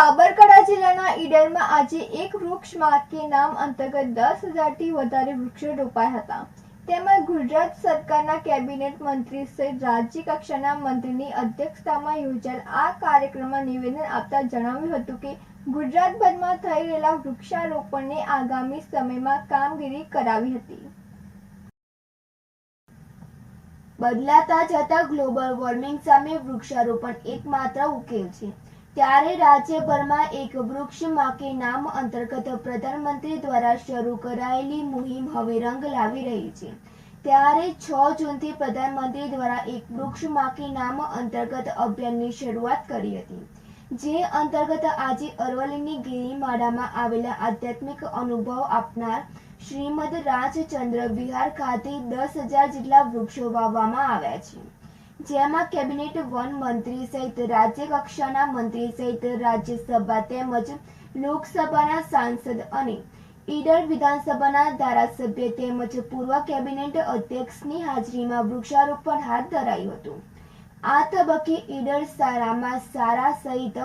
સાબરકાંઠા જિલ્લાના ઈડરમાં આજે એક વૃક્ષ માકે નામ અંતર્ગત દસ હજારથી વધારે વૃક્ષો રોપાયા હતા. તેમાં ગુજરાત સરકારના કેબિનેટ મંત્રી સહિત રાજ્ય કક્ષાના મંત્રીની અધ્યક્ષતામાં યોજાયેલ આ કાર્યક્રમમાં નિવેદન આપતા જણાવ્યું હતું કે, ગુજરાતભરમાં થઈ રહેલા વૃક્ષારોપણને આગામી સમયમાં કામગીરી કરાવી હતી. બદલાતા જતા ગ્લોબલ વોર્મિંગ સામે વૃક્ષારોપણ એકમાત્ર ઉકેલ છે. ત્યારે રાજ્યભરમાં એક વૃક્ષ માકે નામ અંતર્ગત પ્રધાનમંત્રી દ્વારા શરૂ કરાયેલી મુહિમ હવે રંગ લાવી રહી છે. ત્યારે છ જૂનથી પ્રધાનમંત્રી દ્વારા એક વૃક્ષ માકે નામ અંતર્ગત અભિયાનની શરૂઆત કરી હતી, જે અંતર્ગત આજે અરવલ્લીની ગિરિમાળામાં આવેલા આધ્યાત્મિક અનુભવ આપનાર શ્રીમદ રાજચંદ્ર વિહાર ખાતે દસ હજાર જેટલા વૃક્ષો વાવવામાં આવ્યા છે. જેમાં કેબિનેટ વન મંત્રી સહિત રાજ્ય કક્ષાના મંત્રી સહિત રાજ્યસભા તેમજ લોકસભાના સાંસદ અને ઈડર વિધાનસભાના ધારાસભ્ય તેમજ પૂર્વ કેબિનેટ અધ્યક્ષની હાજરીમાં વૃક્ષારોપણ હાથ ધરાયું હતું. આ તબક્કે ઈડર સારામાં સારા સહિત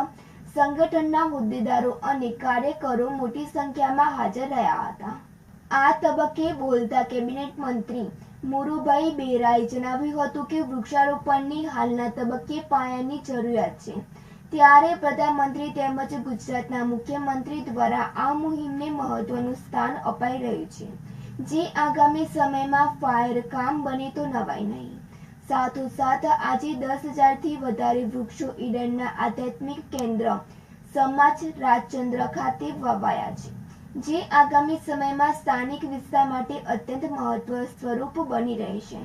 સંગઠનના હોદ્દેદારો અને કાર્યકરો મોટી સંખ્યામાં હાજર રહ્યા હતા. આ તબક્કે બોલતા કેબિનેટ મંત્રી મુરુભાઈ બેરાએ જણાવ્યું હતું કે વૃક્ષારોપણની હાલના તબક્કે પાયાની જરૂરિયાત છે. ત્યારે પ્રધાનમંત્રી તેમજ ગુજરાતના મુખ્યમંત્રી દ્વારા આ મુહિમને મહત્વનું સ્થાન અપાઈ રહ્યું છે. જે આગામી સમયમાં ફાયર કામ બને તો નવાય નહીં. સાથોસાથ આજે દસ હજારથી વધારે વૃક્ષો ઈડનના આધ્યાત્મિક કેન્દ્ર સમાજ રાજચંદ્ર ખાતે વવાયા છે. જે આગામી સમયમાં સ્થાનિક વિસ્તાર માટે અત્યંત મહત્વ સ્વરૂપ બની રહેશે.